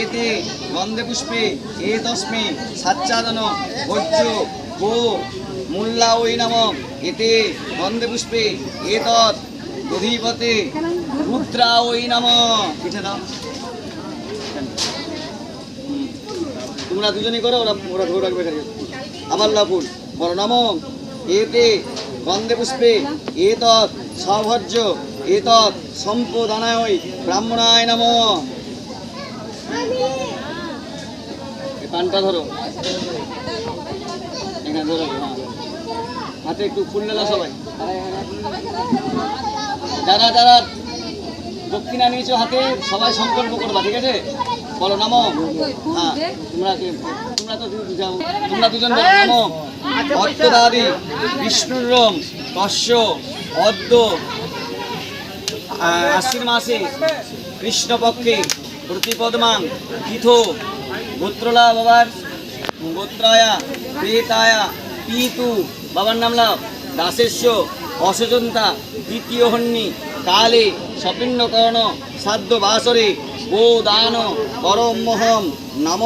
এতে গন্ধে পুষ্পে, এ তস্মে সাচ্চাদন, ভোজ্য, গো, মূল্লা ওই নাম এতে গন্ধে পুষ্পে এতৎ দধিপতে রুদ্রা ওই নাম পিঠে দাও। তোমরা দুজনই করো, ওরা ওরা ধরে রাখবে। আবার লাফুন বলো নম এতে গন্ধে পুষ্পে এতৎ সভর্য এতৎ সম্পদানায় ব্রাহ্মণায় নম পানটা ধরো। এখানে ধরো। হাতে একটু ফুল নেলা সবাই। যারা যারা দক্ষিণা নিয়েছো হাতে সবাই সংকল্প করবা ঠিক আছে? বলো নাম। হ্যাঁ তোমরা কি- তোমরা তো তোমরা দুজন বলো নাম। অর্থদাদি বিষ্ণুরম তস্য অদ্য আশ্বিন মাসে কৃষ্ণপক্ষে প্রতিপদমাং তীথো গোত্রলা বাবার গোত্রায়া প্রেতায়া পিতু বাবার নাম লাভ। দাসেস্য অসজন্তা দ্বিতীয় হন্যি কালে স্বপিন্নকরণ সাধ্য বাসরে গো দান পরমহম নাম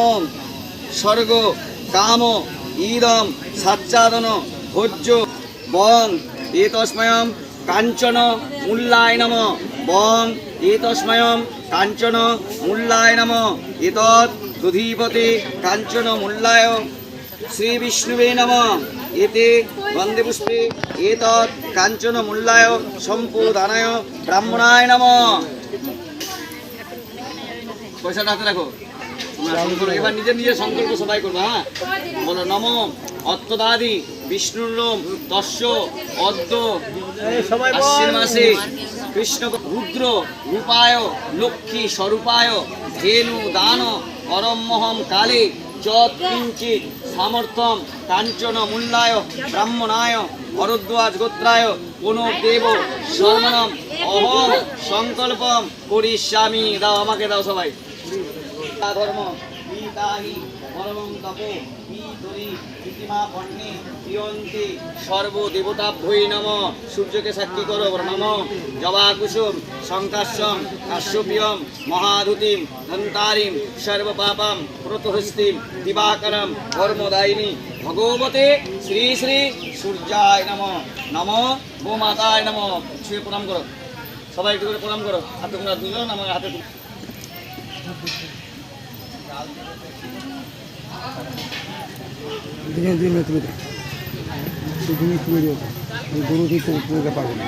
স্বর্গ কাম ইদম সাচ্চাদন ভোজ্য বং এতস্ময়ম কাঞ্চন মূল্যায় নম বং এতস্ময়ম কাঞ্চন মূল্যায় নম। এতৎ দধীপতে কাঞ্চন মূল্যায় শ্রী বিষ্ণুবে নম। এতে বন্দে পুষ্পে এতৎ কাঞ্চন মূল্যায় সম্পদানায় ব্রাহ্মণায় নম। পয়সাটা হাতে রাখো। এবার নিজের নিজের সংকল্প সবাই করবে হ্যাঁ? বলো নম। অত্তদাদি বিষ্ণুর তস্য অদ্য। আশ্বিন মাসে কৃষ্ণ রুদ্র রূপায়, লক্ষ্মী স্বরূপায়, ধেনু দান পরমহম কালে, যৎ কিঞ্চিত সামর্থ্যম, কাঞ্চন মূল্যায়, ব্রাহ্মণায়, ভরদ্বাজ গোত্রায়, কোন দেব শর্মণম অহম সংকল্পম করিষ্যামি। দাও, আমাকে দাও সবাই। ধর্ম। গীতাহি পরমং তপো গীতরি প্রীতিমা পণ্যে প্রিয়ন্তি সর্বদেবতাভ্যই নম সূর্যকে সাক্ষী করো নম জবা কুসুম শঙ্কাশ্যম কাশ্যপিয়ম মহাধুতিম ধন্তারিম সর্বপাপম প্রতহস্তিম দিবাকরম কর্মদায়িনী ভগবতে শ্রী শ্রী সূর্যায় নম নম গোমাতায় নম ছুঁয়ে প্রণাম করো সবাই একটু করে প্রণাম করো। আর তোমরা দুজন আমার হাতে তুলে দিনে দিনে তুলে দেয় দিনে তুলে দেবে গরু দিয়ে তুলে না।